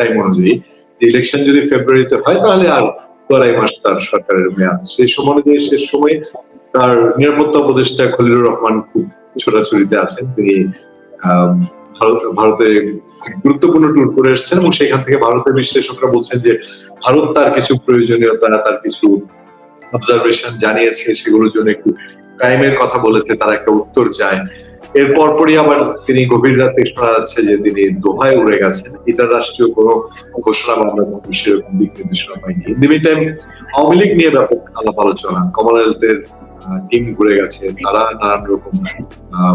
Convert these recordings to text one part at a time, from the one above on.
Time অনুযায়ী election যদি ফেব্রুয়ারিতে হয়, তাহলে আর আড়াই মাস তার সরকারের মেয়াদ। সেই সময় অনুযায়ী শেষ সময়ে তার নিরাপত্তা উপদেষ্টা খলিলুর রহমান খুব ছোটাছুটিতে আছেন। তিনি ভারতে গুরুত্বপূর্ণ ট্যুর করে এসেছেন এবং সেখান থেকে ভারতের বিশ্লেষকরা বলছেন যে ভারত তার কিছু প্রয়োজনীয়তা, তার কিছু অবজারভেশন জানিয়েছে, সেগুলোর জন্য একটু টাইমের কথা বলেছে, তার একটা উত্তর চায়। এর পরপরই আবার তিনি গভীর রাতে শোনা যাচ্ছে যে তিনি দোহায় উড়ে গেছেন। এটা রাষ্ট্রীয় কোনো ঘোষণা বা আমরা কোনো সেরকম দিক নির্দেশনা পাইনি in the time Awami League নিয়ে ব্যাপক আলাপ আলোচনা। কমনওয়েলথের টিম ঘুরে গেছে। তারা নানান রকম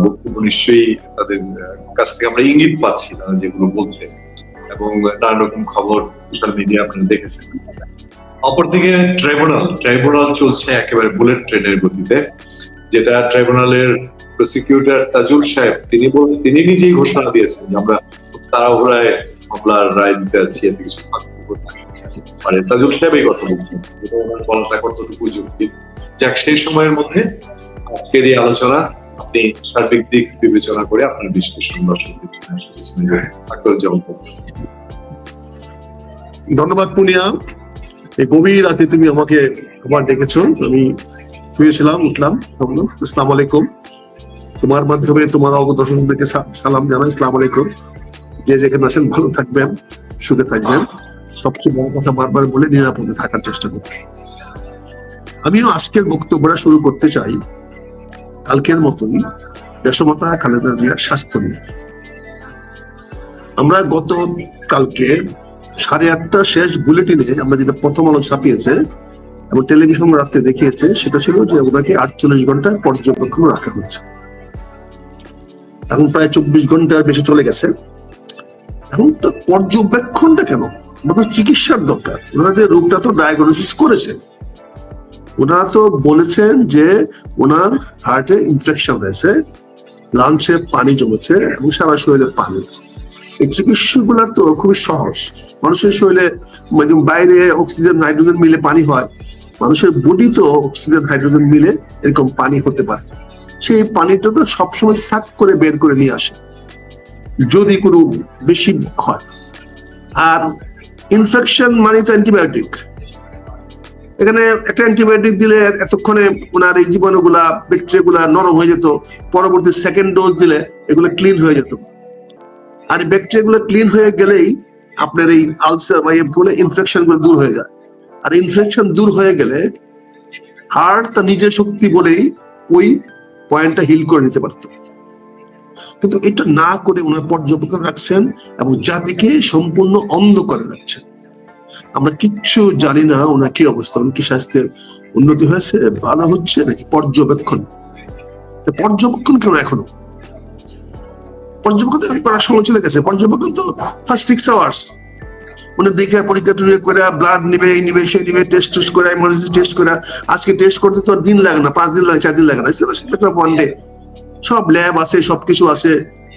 বক্তব্য নিশ্চয়ই তাদের কাছ থেকে আমরা ইঙ্গিত পাচ্ছি তারা যেগুলো বলছে। এবং নানান রকম খবর সোশ্যাল মিডিয়া আপনারা দেখেছেন। অপরদিকে ট্রাইব্যুনাল ট্রাইব্যুনাল চলছে একেবারে বুলেট ট্রেনের গতিতে। যেটা ট্রাইব্যুনালের প্রসিকিউটর তাজুল সাহেব, তিনি তিনি নিজেই ঘোষণা দিয়েছেন যে আমরা তাড়াহুড়ায় মামলার রায় দিতে যাচ্ছি, এতে কিছু মানে তাজুল কথা বলছেন। বলাটা কতটুকু যুক্তি যাক, সেই সময়ের মধ্যে আজকের এই আলোচনা, আপনি সার্বিক দিক বিবেচনা করে আপনার বিশ্লেষণ ধন্যবাদ, পুনিয়া। এই গভীর রাতে তুমি আমাকে আবার ডেকেছো। আমি শুয়েছিলাম, উঠলাম ইসলাম আলাইকুম। তোমার মাধ্যমে তোমার অগত দর্শকদেরকে সালাম জানাই। ইসলাম আলাইকুম। যে যেখানে আছেন, ভালো থাকবেন, সুখে থাকবেন। সবচেয়ে বড় কথা বারবার বলে নিরাপদে থাকার চেষ্টা করবেন আমিও আজকের বক্তব্যটা শুরু করতে চাই। কালকের মতোই দেশমাতা খালেদা জিয়ার স্বাস্থ্য নিয়ে। আমরা গত কালকে সাড়ে আটটা শেষ বুলেটিনে আমরা যেটা প্রথম আলো ছাপিয়েছে এবং টেলিভিশন রাত্রে দেখিয়েছে, সেটা ছিল যে ওনাকে আটচল্লিশ ঘণ্টা পর্যবেক্ষণ রাখা হয়েছে। এখন প্রায় চব্বিশ ঘণ্টার বেশি চলে গেছে। এখন তো পর্যবেক্ষণটা কেন? আমাদের চিকিৎসার দরকার। ওনারা যে রোগটা তো ডায়াগনোসিস করেছে। ওনারা তো বলেছেন যে ওনার হার্টে ইনফেকশন হয়েছে লাঞ্চে পানি জমেছে এবং সারা শরীরে পানি আছে। এই চিকিৎসাগুলার তো খুবই সহজ। মানুষের শরীরে বাইরে অক্সিজেন হাইড্রোজেন মিলে পানি হয়। মানুষের বডি তো অক্সিজেন হাইড্রোজেন মিলে এরকম পানি হতে পারে। সেই পানিটা তো সবসময় সাক করে বের করে নিয়ে আসে, যদি কোনো বেশি হয়। আর ইনফেকশন মানে তো অ্যান্টিবায়োটিক এখানে একটা অ্যান্টিবায়োটিক দিলে এতক্ষণে ওনার এই জীবাণুগুলা ব্যাকটেরিয়া গুলা নরম হয়ে যেত, পরবর্তী সেকেন্ড ডোজ দিলে এগুলো ক্লিন হয়ে যেত। আর এই ব্যাকটেরিয়া গুলো ক্লিন হয়ে গেলেই আপনার এই আলসার বা এগুলো ইনফেকশনগুলো দূর হয়ে যায়। আর ইনফেকশন দূর হয়ে গেলে হার্ট তার নিজের শক্তি বলেই ওই পয়েন্টটা হিল করে নিতে পারত। কিন্তু এটা না করে ওনার পর্যবেক্ষণ রাখছেন এবং জাতিকে সম্পূর্ণ অন্ধ করে রাখছেন। আমরা কিচ্ছু জানি না ওনার কি অবস্থা, উনি কি স্বাস্থ্যের উন্নতি হয়েছে, ভালো হচ্ছে নাকি পর্যবেক্ষণ? পর্যবেক্ষণ কেন এখনও? পর্যবেক্ষণ তো করার সময় চলে গেছে। পর্যবেক্ষণ তো ফার্স্ট সিক্স আওয়ার্স উনি দেখে পরীক্ষা টরীক্ষা করে ব্লাড নিবে, এই নিবে, সেই নিবে টেস্ট টেস্ট করে ইমার্জেন্সি টেস্ট করে। আজকে টেস্ট করতে তো দিন লাগে না, পাঁচ দিন লাগে, চার দিন লাগে না সেটা ওয়ান ডে সব ল্যাব আছে, সবকিছু আছে।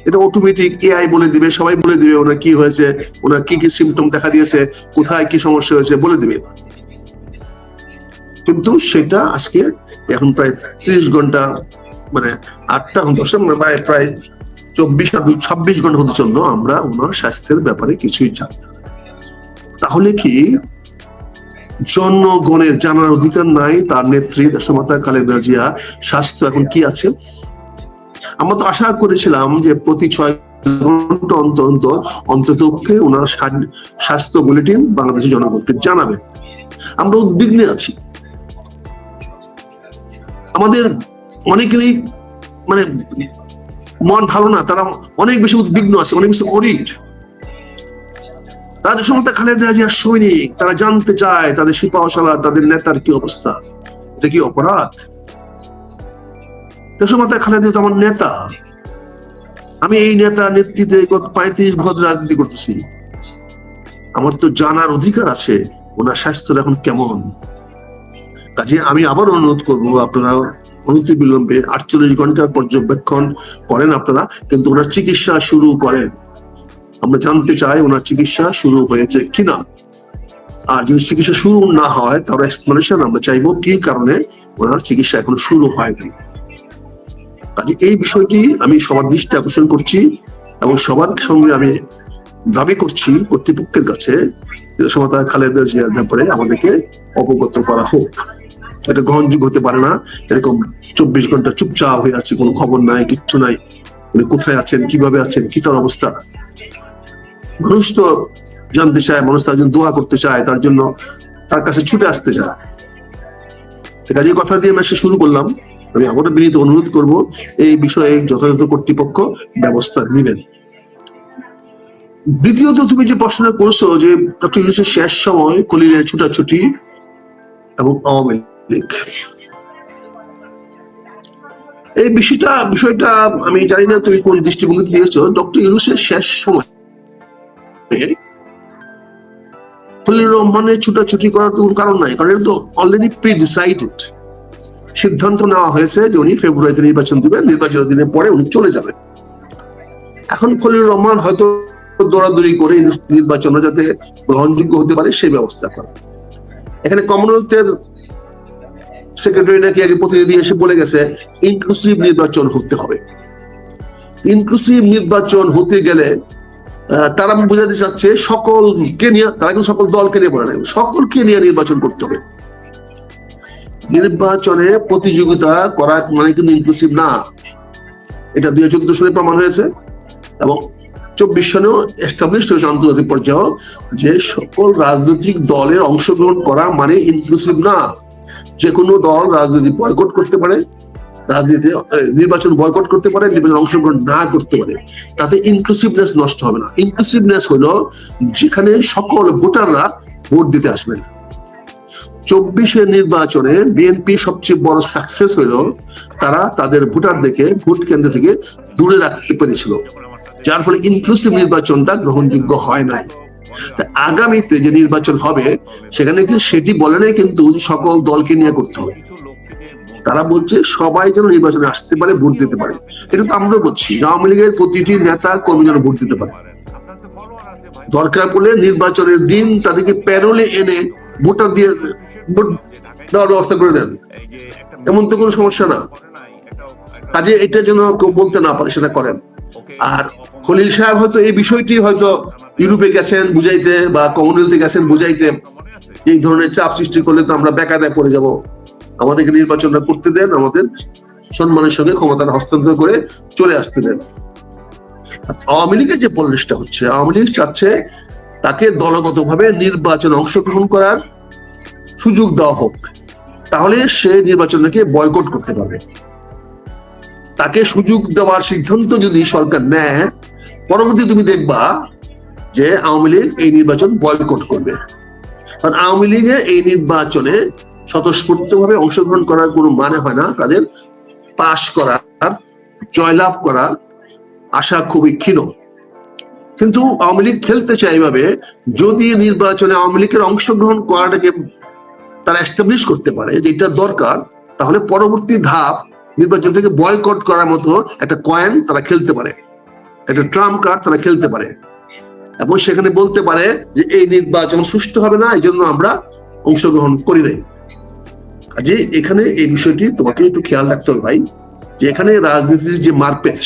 এটা অটোমেটিক এআই বলে দিবে, সবাই বলে দিবে ওনার কি হয়েছে, ওনার কি কি সিমটম দেখা দিয়েছে, কোথায় কি সমস্যা হয়েছে, বলে দিবে। কিন্তু সেটা আজকে এখন প্রায় ত্রিশ ঘণ্টা মানে আটটা দশটা মানে প্রায় প্রায় চব্বিশ ছাব্বিশ ঘণ্টা হতে জন্য আমরা ওনার স্বাস্থ্যের ব্যাপারে কিছুই জানি না। তাহলে কি? জনগণের জানার অধিকার নাই, তার নেত্রী দেশমাতা খালেদা জিয়া স্বাস্থ্য এখন কি আছে? আমরা তো আশা করেছিলাম যে প্রতি ছয় ঘণ্টা অন্তর অন্তর, অন্তত ওনার স্বাস্থ্য বুলেটিন বাংলাদেশের জনগণকে জানাবে। আমরা উদ্বিগ্নে আছি। আমাদের অনেকেরই মানে মন ভালো না, তারা অনেক বেশি উদ্বিগ্ন আছে, অনেক বেশি তাদের সমস্ত খালেদা জিয়ার সৈনিক, তারা জানতে চায় তাদের সিপাহশালা, তাদের নেতার কি অবস্থা? এটা কি অপরাধ? খালেদা আমার নেতা। আমি এই নেতা নেতৃত্বে গত পঁয়ত্রিশ রাজনীতি করতেছি। আমার তো জানার অধিকার আছে, ওনার স্বাস্থ্য এখন কেমন? কাজে আমি আবার অনুরোধ করব, আপনারা অনতি বিলম্বে আটচল্লিশ ঘণ্টার পর্যবেক্ষণ করেন আপনারা, কিন্তু ওনার চিকিৎসা শুরু করেন। আমরা জানতে চাই ওনার চিকিৎসা শুরু হয়েছে কিনা। আর যদি চিকিৎসা শুরু না হয়, তাহলে এক্সপ্লেনেশন আমরা চাইব কি কারণে ওনার চিকিৎসা এখনও শুরু হয়নি কাজে এই বিষয়টি আমি সবার দৃষ্টি আকর্ষণ করছি এবং সবার সঙ্গে আমি দাবি করছি কর্তৃপক্ষের কাছে তারা খালেদা জিয়ার ব্যাপারে আমাদেরকে অবগত করা হোক। এটা গ্রহণযোগ্য হতে পারে না। এরকম চব্বিশ ঘণ্টা চুপচাপ হয়ে আছে, কোনো খবর নাই, কিচ্ছু নাই। উনি কোথায় আছেন, কীভাবে আছেন, কি তার অবস্থা? মানুষ তো জানতে চায়, মানুষ তার জন্য দোয়া করতে চায়, তার জন্য তার কাছে ছুটে আসতে চায়। কাজে কথা দিয়ে আমি শুরু করলাম। আমি আবারও বিনীত অনুরোধ করব, এই বিষয়ে যথাযথ কর্তৃপক্ষ ব্যবস্থা নেবেন। দ্বিতীয়ত, তুমি যে প্রশ্নটা করছ যে ডক্টর ইউনুসের শেষ সময় কলিলের ছুটাছুটি এবং আওয়ামী লীগ। এই বিষয়টা বিষয়টা আমি জানি না তুমি কোন দৃষ্টিভঙ্গিতে দিয়েছ। ডক্টর ইউনুসের শেষ সময় খলিল রহমানের ছুটাছুটি করার তো কারণ নাই, কারণ তো অলরেডি প্রি ডিসাইডেড সিদ্ধান্ত নেওয়া হয়েছে যে উনি ফেব্রুয়ারিতে নির্বাচন দিবেন, নির্বাচনের পরে উনি চলে যাবেন। এখন খলিল রহমান হয়তো দৌড়াদৌড়ি করে যাতে গ্রহণযোগ্য হতে পারে, সেই ব্যবস্থা করা এখানে কমনওয়েলথের সেক্রেটারি নাকি আগে প্রতিনিধি এসে বলে গেছে ইনক্লুসিভ নির্বাচন হতে হবে। ইনক্লুসিভ নির্বাচন হতে গেলে তারা বোঝাতে চাচ্ছে সকলকে নিয়ে, তারা কিন্তু সকল দলকে নিয়ে বলে নাই, সকলকে নিয়ে নির্বাচন করতে হবে। নির্বাচনে প্রতিযোগিতা করা মানে কিন্তু ইনক্লুসিভ না। এটা দুই হাজার চোদ্দ সালে প্রমাণ হয়েছে এবং চব্বিশ সনেও এস্টাবলিশড হয়েছে আন্তর্জাতিক পর্যায়ে যে সকল রাজনৈতিক দলের অংশগ্রহণ করা মানে ইনক্লুসিভ না। যে কোনো দল রাজনীতি বয়কট করতে পারে রাজনীতি নির্বাচন বয়কট করতে পারে, নির্বাচন অংশগ্রহণ না করতে পারে, তাতে ইনক্লুসিভনেস নষ্ট হবে না। ইনক্লুসিভনেস হলো যেখানে সকল ভোটাররা ভোট দিতে আসবেন চব্বিশের নির্বাচনে বিএনপি সবচেয়ে বড় সাকসেস হলো তারা তাদের ভোটারদেরকে ভোট কেন্দ্র থেকে দূরে রাখতে পেরেছিল, যার ফলে ইনক্লুসিভ নির্বাচনটা গ্রহণযোগ্য হয় নাই। আগামীতে যে নির্বাচন হবে, সেখানে কি সেটি বলে নাই কিন্তু সকল দলকে নিয়ে করতে হবে। তারা বলছে সবাই যেন নির্বাচনে আসতে পারে, ভোট দিতে পারে। এটা তো আমরা বলছি। আওয়ামী লীগের প্রতিটি নেতা, কর্মী যেন ভোট দিতে পারে। দরকার পড়লে নির্বাচনের দিন তাদেরকে প্যারোলে এনে ভোটার দিয়ে ভোট দেওয়ার ব্যবস্থা করে দেন। এমন তো কোনো সমস্যা না। কাজে এটা যেন কেউ বলতে না পারে, সেটা করেন। আর খলিল সাহেব হয়তো এই বিষয়টি হয়তো ইউরোপে গেছেন বুঝাইতে বা কমনওয়েলথে গেছেন বুঝাইতে। এই ধরনের চাপ সৃষ্টি করলে তো আমরা বেকায়দায় পড়ে যাব। আমাদেরকে নির্বাচনটা করতে দেন, আমাদের সম্মানের সঙ্গে ক্ষমতার হস্তান্তর করে চলে আসতে দেন। আওয়ামী লীগের যে পলিসটা হচ্ছে, আওয়ামী লীগ চাচ্ছে তাকে দলগতভাবে নির্বাচনে অংশগ্রহণ করার সুযোগ দেওয়া হোক। তাহলে সে নির্বাচনকে বয়কট করতে পারবে। তাকে সুযোগ দেওয়ার সিদ্ধান্ত যদি সরকার নেয়, পরবর্তী তুমি দেখবা যে আওয়ামী লীগ এই নির্বাচন বয়কট করবে। কারণ আওয়ামী লীগে এই নির্বাচনে স্বতঃস্ফূর্তভাবে অংশগ্রহণ করার কোনো মানে হয় না। তাদের পাশ করার, জয়লাভ করার আশা খুবই ক্ষীণ। কিন্তু আওয়ামী লীগ খেলতে চায় এইভাবে যদি নির্বাচনে আওয়ামী লীগের অংশগ্রহণ করাটাকে তারা এস্টাবলিশ করতে পারে, যে এটা দরকার, তাহলে পরবর্তী ধাপ নির্বাচনটাকে বয়কট করার মতো একটা কয়েন তারা খেলতে পারে। একটা ট্রাম্প কার্ড তারা খেলতে পারে। এবং সেখানে বলতে পারে যে এই নির্বাচন সুষ্ঠু হবে না এই জন্য আমরা অংশগ্রহণ করি নাই। কাজে এখানে এই বিষয়টি তোমাকে একটু খেয়াল রাখতে হবে ভাই, যে এখানে রাজনীতির যে মারপেচ,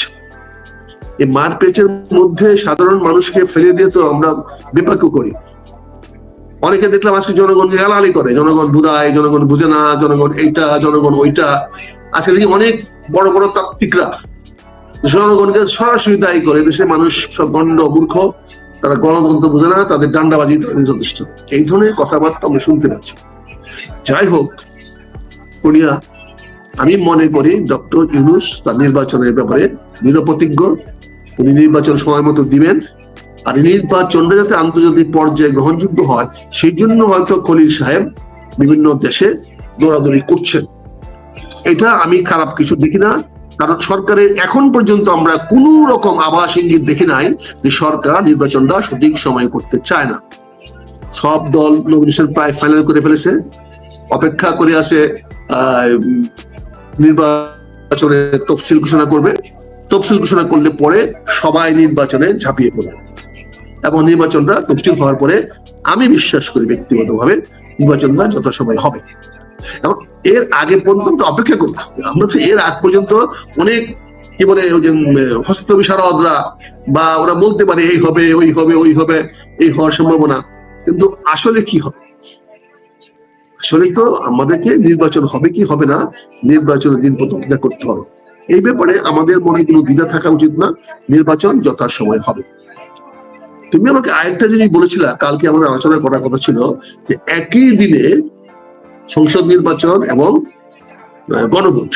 এই মারপেচের মধ্যে সাধারণ মানুষকে ফেলে দিয়ে তো আমরা বিপাক্য করি। অনেকে দেখলাম আজকে জনগণকে গালাগালি করে, জনগণ বুঝায় জনগণ বুঝে না, জনগণ এইটা, জনগণ ওইটা। আজকে দেখি অনেক বড় বড় তাত্ত্বিকরা জনগণকে সরাসরি দায়ী করে, দেশের মানুষ সব গণ্ড, মূর্খ, তারা গণতন্ত্র বুঝে না, তাদের ডান্ডাবাজি যথেষ্ট। এই ধরনের কথাবার্তা আমরা শুনতে পাচ্ছি। যাই হোক পুনিয়া আমি মনে করি ডক্টর ইউনুস তার নির্বাচনের ব্যাপারে নিরপতিজ্ঞ উনি নির্বাচন সময় মতো দিবেন। আর নির্বাচনটা যাতে আন্তর্জাতিক পর্যায়ে গ্রহণযোগ্য হয়, সেই জন্য হয়তো খলিল সাহেব বিভিন্ন দেশে দৌড়াদৌড়ি করছেন। এটা আমি খারাপ কিছু দেখি না। কারণ সরকারের এখন পর্যন্ত আমরা কোন রকম আভাস ইঙ্গিত দেখি নাই যে সরকার নির্বাচনটা সঠিক সময়ে করতে চায় না। সব দল নমিনেশন প্রায় ফাইনাল করে ফেলেছে। অপেক্ষা করে আছে নির্বাচনের তফসিল ঘোষণা করবে। তফসিল ঘোষণা করলে পরে সবাই নির্বাচনে ঝাঁপিয়ে পড়বে। এবং নির্বাচনটা তফসিল হওয়ার পরে আমি বিশ্বাস করি ব্যক্তিগতভাবে নির্বাচনটা যথাসময় হবে। এবং এর আগে পর্যন্ত অপেক্ষা করতে হবে। আমরা তো এর আগ পর্যন্ত অনেক কি বলে ওই যে হস্ত বিশারদরা বা ওরা বলতে পারে এই হবে, ওই হবে ওই হবে, এই হওয়ার সম্ভাবনা। কিন্তু আসলে কি হবে? আসলে তো আমাদেরকে নির্বাচন হবে কি হবে না, নির্বাচনের দিন অপেক্ষা করতে হবে। এই ব্যাপারে আমাদের মনে কোনো দ্বিধা থাকা উচিত না, নির্বাচন যথাসময় হবে। তুমি আমাকে আরেকটা জিনিস বলেছিলা, কালকে আমাদের আলোচনা করার কথা ছিল, যে একই দিনে সংসদ নির্বাচন এবং গণভোট।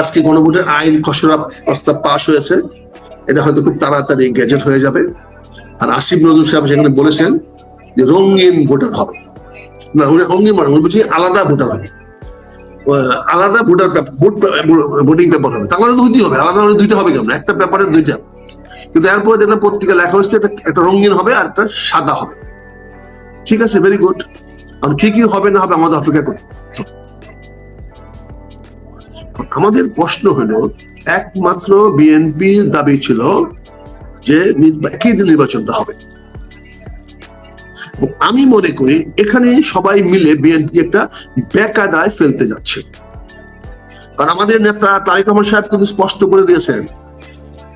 আজকে গণভোটের আইন খসড়া প্রস্তাব পাশ হয়েছে। এটা হয়তো খুব তাড়াতাড়ি গ্যাজেট হয়ে যাবে। আর আসিফ নজরুল সাহেব সেখানে বলেছেন যে রঙিন ভোটার হবে। না, উনি মানে উনি বলছি আলাদা ভোটার হবে। আলাদা ভোটার ভোট ভোটিং পেপার হবে। তার আলাদা দুইটি হবে, আলাদা আলাদা দুইটা হবে কেমন? একটা পেপারে দুইটা। কিন্তু এরপরে দেখলাম পত্রিকা লেখা হচ্ছে এটা একটা রঙিন হবে আর একটা সাদা হবে। ঠিক আছে ভেরি গুড আর কি কি হবে না হবে আমাদের অপেক্ষা করতে আমাদের প্রশ্ন হলো, একমাত্র বিএনপির দাবি ছিল যে একই দিন নির্বাচনটা হবে। আমি মনে করি এখানে সবাই মিলে বিএনপি একটা বেকাদায় ফেলতে যাচ্ছে। কারণ আমাদের নেতা তারেক রহমান সাহেব কিন্তু স্পষ্ট করে দিয়েছেন,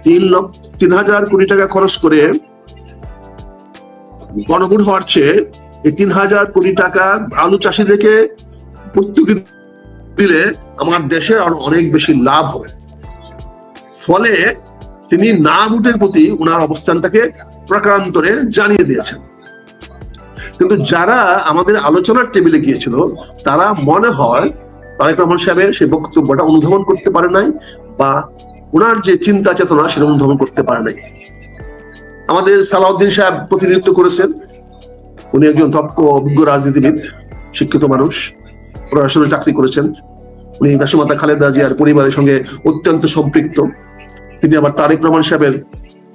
তিন লক্ষ, তিন হাজার কোটি টাকা খরচ করে গণভোট হওয়ার চেয়ে এই তিন হাজার কোটি টাকা আলু চাষিদেরকে প্রত্যেকে দিলে আমার দেশের আরও অনেক বেশি লাভ হবে। ফলে তিনি না ভোটের প্রতি ওনার অবস্থানটাকে প্রকারান্তরে জানিয়ে দিয়েছেন। কিন্তু যারা আমাদের আলোচনার টেবিলে গিয়েছিল, তারা মনে হয় তারেক রহমান সাহেবের সেই বক্তব্যটা অনুধাবন করতে পারে নাই বা ওনার যে চিন্তা চেতনা সেটা অনুধাবন করতে পারে নাই। আমাদের সালাউদ্দিন সাহেব প্রতিনিধিত্ব করেছেন। উনি একজন দক্ষ, অভিজ্ঞ রাজনীতিবিদ, শিক্ষিত মানুষ প্রশাসনে চাকরি করেছেন। উনি দেশমাতা খালেদা জিয়ার পরিবারের সঙ্গে অত্যন্ত সম্পৃক্ত। তিনি আবার তারেক রহমান সাহেবের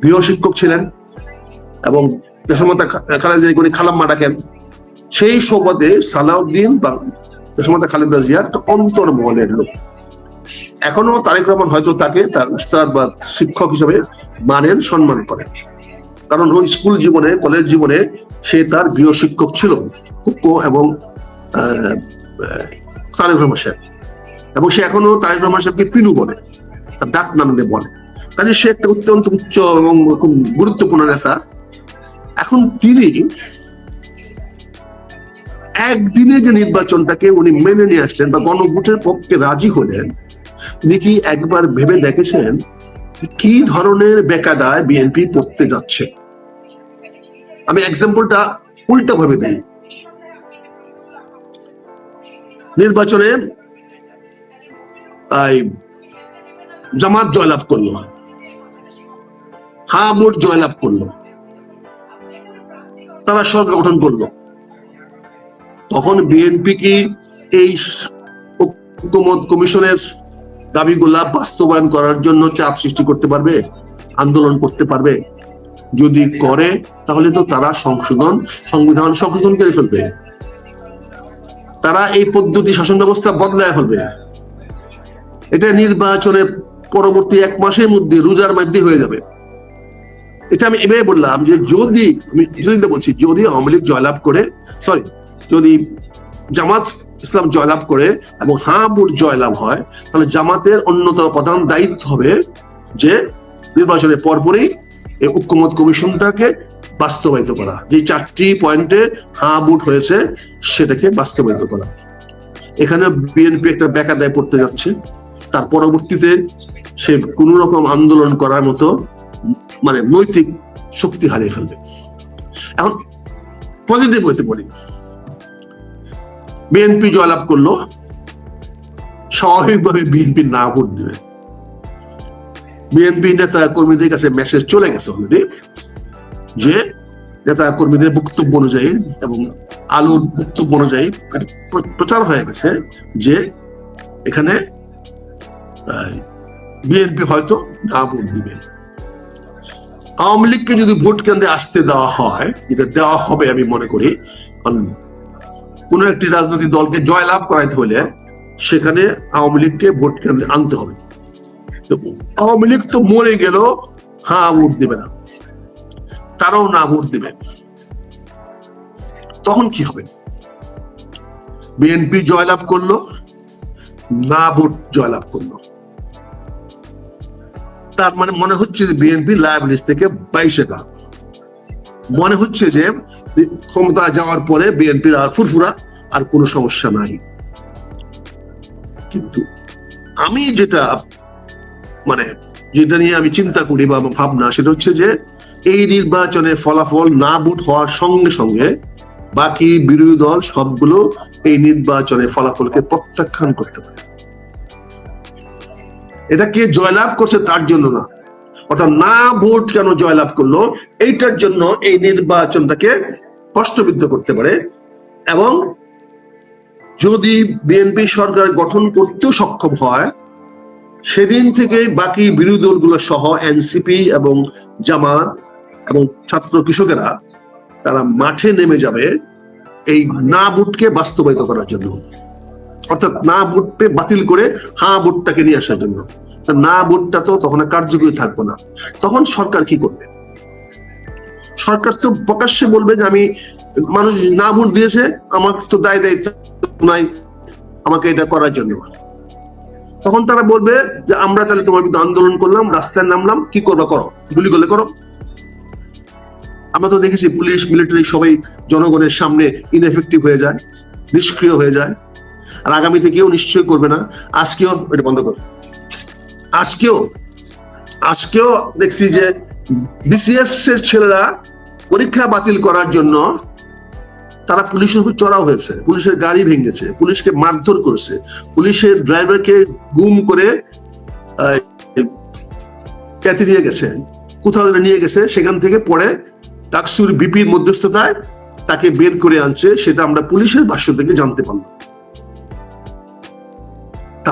গৃহ শিক্ষক ছিলেন এবং দেশমাতা খালেদা উনি খালাম্মা ডাকেন। সেই সালাউদ্দিন বা দেশমাতা খালেদা জিয়ার একটা অন্তর্মহলের লোক। এখনও তারেক রহমান হয়তো তাকে তার উস্তাদ বা শিক্ষক হিসেবে মানেন, সম্মান করেন। কারণ ওই স্কুল জীবনে, কলেজ জীবনে সে তার গৃহ শিক্ষক ছিল, কুকো এবং তারেক রহমান সাহেব। এবং সে এখনও তারেক রহমান সাহেবকে পিনু বলে, তার ডাক নাম বলে। কাজে সে একটা অত্যন্ত উচ্চ এবং খুব গুরুত্বপূর্ণ নেতা। এখন তিনি একদিনে যে নির্বাচনটাকে উনি মেনে নিয়ে আসলেন বা গণভোটের পক্ষে রাজি হলেন তিনি কি একবার ভেবে দেখেছেন কি ধরনের বেকাদায় বিএনপি পড়তে যাচ্ছে? আমি এক্সাম্পলটা উল্টা ভাবে দিই। নির্বাচনে জামাত জয়লাভ করল। হা ভোট জয়লাভ করল। তারা সরকার গঠন করল। তখন বিএনপি কি এই ঐক্যমত কমিশনের দাবিগুলা বাস্তবায়ন করার জন্য চাপ সৃষ্টি করতে পারবে, আন্দোলন করতে পারবে? যদি করে, তাহলে তো তারা সংশোধন, সংবিধান সংশোধন করে ফেলবে। তারা এই পদ্ধতি শাসন ব্যবস্থা বদলায় ফেলবে। এটা নির্বাচনের পরবর্তী এক মাসের মধ্যে রোজার মধ্যে হয়ে যাবে। এটা আমি এভাবে বললাম যে যদি, আমি যদি বলছি, যদি আওয়ামী লীগ জয়লাভ করে সরি যদি জামাত ইসলাম জয়লাভ করে এবং হাঁ ভোট জয়লাভ হয়, তাহলে জামাতের অন্যতম প্রধান দায়িত্ব হবে যে নির্বাচনের পরপরই এই ঐক্যমত কমিশনটাকে বাস্তবায়িত করা। যে চারটি পয়েন্টে হাঁ ভোট হয়েছে, সেটাকে বাস্তবায়িত করা। এখানে বিএনপি একটা বেকাদায় পড়তে যাচ্ছে। তার পরবর্তীতে সে কোন রকম আন্দোলন করার মতো মানে নৈতিক শক্তি হারিয়ে ফেলবে। এখন পজিটিভ হইতে বলি। বিএনপি জয়লাভ করল, স্বাভাবিকভাবে বিএনপি না ভোট দেবে। বিএনপি নেতা কর্মীদের কাছে মেসেজ চলে গেছে অলরেডি যে নেতা কর্মীদের বক্তব্য অনুযায়ী এবং আলুর বক্তব্য অনুযায়ী প্রচার হয়ে গেছে যে এখানে বিএনপি হয়তো না ভোট দিবে। আওয়ামী লীগকে যদি ভোট কেন্দ্রে আসতে দেওয়া হয়, যেটা দেওয়া হবে আমি মনে করি কোন একটি রাজনৈতিক দলকে জয়লাভ করাইতে হলে সেখানে আওয়ামী লীগকে ভোট কেন্দ্রে আনতে হবে। আওয়ামী লীগ তো মরে গেল হ্যাঁ ভোট দেবে না। তারাও না ভোট দেবে। তখন কি হবে? বিএনপি জয়লাভ করল, না ভোট জয়লাভ করল। তার মানে মনে হচ্ছে যে বিএনপি লায়াবিলিটি থেকে বাইশে গেল মনে হচ্ছে যে ক্ষমতা যাওয়ার পরে বিএনপির আর ফুরফুরা, আর কোনো সমস্যা নাই। কিন্তু আমি যেটা মানে যেটা নিয়ে আমি চিন্তা করি বা ভাবনা, সেটা হচ্ছে যে এই নির্বাচনে ফলাফল না বুট হওয়ার সঙ্গে সঙ্গে বাকি বিরোধী দল সবগুলো এই নির্বাচনে ফলাফলকে প্রত্যাখ্যান করতে পারে। এটা কে জয়লাভ করছে তার জন্য না। অর্থাৎ না ভোট কেন জয়লাভ করল, এইটার জন্য এই নির্বাচনটাকে প্রশ্নবিদ্ধ করতে পারে এবং যদি বিএনপি সরকার গঠন করতেও সক্ষম হয়, সেদিন থেকে বাকি বিরোধী দলগুলো সহ এনসিপি এবং জামাত এবং ছাত্র কৃষকেরা তারা মাঠে নেমে যাবে এই না ভোটকে বাস্তবায়িত করার জন্য। অর্থাৎ না ভোটকে বাতিল করে হা ভোটটাকে নিয়ে আসার জন্য। না ভোটটা তো তখন কার্যকরী থাকব না। তখন সরকার কি করবে? সরকার তো প্রকাশ্যে বলবে যে আমি মানুষ না ভোট দিয়েছে, আমার তো দায় দায়িত্ব নাই, আমাকে এটা করার জন্য। তখন তারা বলবে যে আমরা তাহলে তোমার বিরুদ্ধে আন্দোলন করলাম, রাস্তায় নামলাম, কি করবা করো? গুলি করলে করো। আমরা তো দেখেছি পুলিশ, মিলিটারি সবাই জনগণের সামনে ইনএফেক্টিভ হয়ে যায়, নিষ্ক্রিয় হয়ে যায়। আর আগামীতে কেউ নিশ্চয় করবে না। আজকেও, এটা বন্ধ করো। আজকেও আজকেও দেখছি যে বিসিএস এর ছেলেরা পরীক্ষা বাতিল করার জন্য তারা পুলিশের উপর চড়াও হয়েছে। পুলিশের গাড়ি ভেঙেছে, পুলিশকে মারধর করেছে। পুলিশের ড্রাইভারকে গুম করে ক্যাথি নিয়ে গেছে। কোথাও নিয়ে গেছে, সেখান থেকে পরে টাকসুর বিপির মধ্যস্থতায় তাকে বের করে আনছে। সেটা আমরা পুলিশের ভাষ্য থেকে জানতে পারলাম।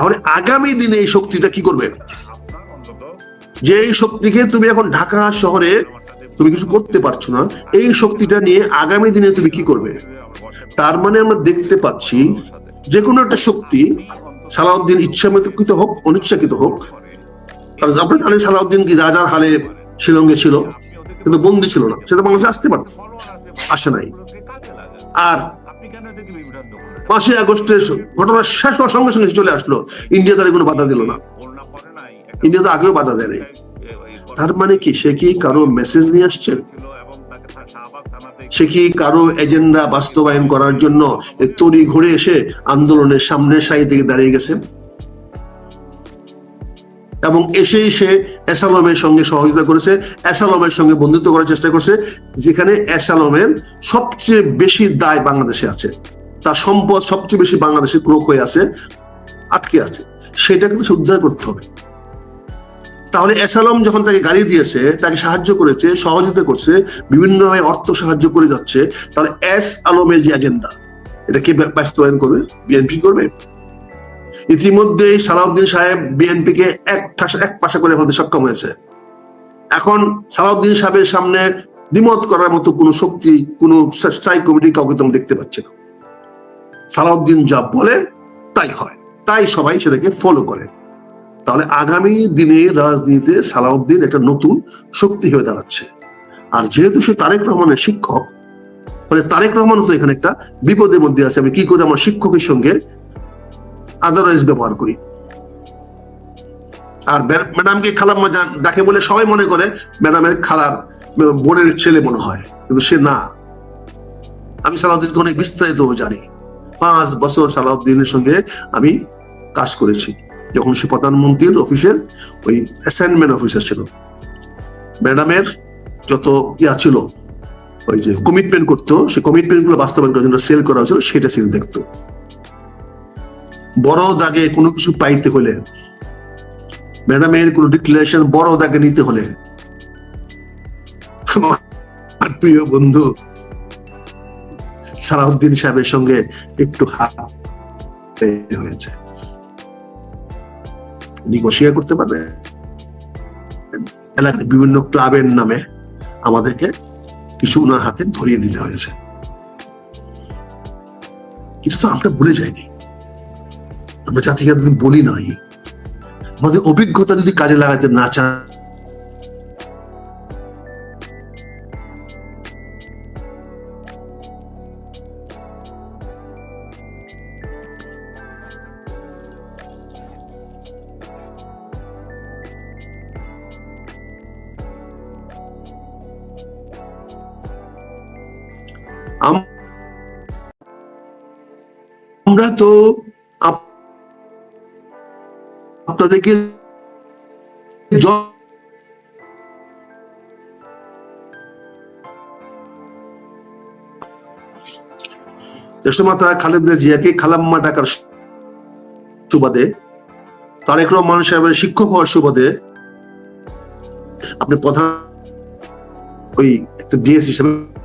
তাহলে আগামী দিনে এই শক্তিটা কি করবে? যে এই শক্তিকে তুমি এখন ঢাকা শহরে তুমি কিছু করতে পারছ না, এই শক্তিটা নিয়ে আগামী দিনে তুমি কি করবে? তার মানে আমরা দেখতে পাচ্ছি যে কোনো একটা শক্তি, সালাউদ্দিন ইচ্ছাকৃত হোক, অনিচ্ছাকৃত হোক আমরা জানি সালাউদ্দিন কি রাজার হালে শিলংয়ে ছিল, কিন্তু বন্দি ছিল না সেটা বাংলাদেশে আসতে পারত, আসে নাই। আর পাঁচই আগস্টের ঘটনা শেষ হওয়ার সঙ্গে সঙ্গে চলে আসলো। ইন্ডিয়া তারা কোনো বাধা দিল না। ইন্ডিয়া তো আগেও বাধা দেয় নাই তার মানে কি? সে কি কারও মেসেজ নিয়ে আসছে? সে কি কারও এজেন্ডা বাস্তবায়ন করার জন্য তড়ি ঘুরে এসে আন্দোলনের সামনে সারি থেকে দাঁড়িয়ে গেছে? এবং এসেই সে অ্যাসালমের সঙ্গে সহযোগিতা করেছে, অ্যাসালমের সঙ্গে বন্ধুত্ব করার চেষ্টা করছে, যেখানে অ্যাসালমের সবচেয়ে বেশি দায় বাংলাদেশে আছে। তার সম্পদ সবচেয়ে বেশি বাংলাদেশে ক্রোক হয়ে আছে, আটকে আছে। সেটা কিন্তু উদ্ধার করতে হবে। তাহলে এসালম যখন তাকে গাড়ি দিয়েছে, তাকে সাহায্য করেছে, সহযোগিতা করছে, বিভিন্নভাবে অর্থ সাহায্য করে যাচ্ছে, তাহলে এস আলমের যে এজেন্ডা এটা কে বাস্তবায়ন করবে? বিএনপি করবে? ইতিমধ্যে সালাউদ্দিন সাহেব বিএনপি কে এক এক পাশা করে ফেলতে সক্ষম হয়েছে। এখন সালাউদ্দিন সাহেবের সামনে দ্বিমত করার মতো কোনো শক্তি, কোনো স্থায়ী কমিটি কাউকে তুমি দেখতে পাচ্ছে না। সালাউদ্দিন যা বলে, তাই হয়। তাই সবাই সেটাকে ফলো করে। তাহলে আগামী দিনে রাজনীতিতে সালাউদ্দিন একটা নতুন শক্তি হয়ে দাঁড়াচ্ছে। আর যেহেতু সে তারেক রহমানের শিক্ষক, ফলে তারেক রহমান তো এখানে একটা বিপদের মধ্যে আছে। আমি কি করে আমার শিক্ষকের সঙ্গে আদারওয়াইজ ব্যবহার করি। আর ম্যাডামকে খালাম্মা ডাকে বলে সবাই মনে করে ম্যাডামের খালার বোনের ছেলে মনে হয়, কিন্তু সে না। আমি সালাউদ্দিনকে অনেক বিস্তারিত জানি। পাঁচ বছর সালাউদ্দিনের সঙ্গে আমি কাজ করেছি, যখন সে প্রধানমন্ত্রীর অফিসের ওই অ্যাসাইনমেন্ট অফিসার ছিল। ম্যাডামের যত ইয়া ছিল, ওই যে কমিটমেন্ট করতো, সে কমিটমেন্টগুলো বাস্তবায়ন করার জন্য সেল করা হয়েছিল, সেটা সে দেখতো। বড় দাগে কোনো কিছু পাইতে হলে, ম্যাডামের কোনো ডিক্লারেশন বড় দাগে নিতে হলে। আমার প্রিয় বন্ধু, সালাউদ্দিন সাহেবের সঙ্গে একটু হাত হয়েছে। নিগোসিয়েট করতে পারবে এলাকার বিভিন্ন ক্লাবের নামে আমাদেরকে কিছু ওনার হাতে ধরিয়ে দিতে হয়েছে। কিন্তু তো আমরা ভুলে যাইনি। আমরা জাতিকে বলি নাই। আমাদের অভিজ্ঞতা যদি কাজে লাগাতে না চান আমরা তো আপনাদেরকে সময় তারা খালেদা জিয়াকে খালাম্মা ডাকার সুবাদে, তারেক রহমান সাহেবের শিক্ষক হওয়ার সুবাদে আপনি প্রধান ওই একটা ডিএস হিসেবে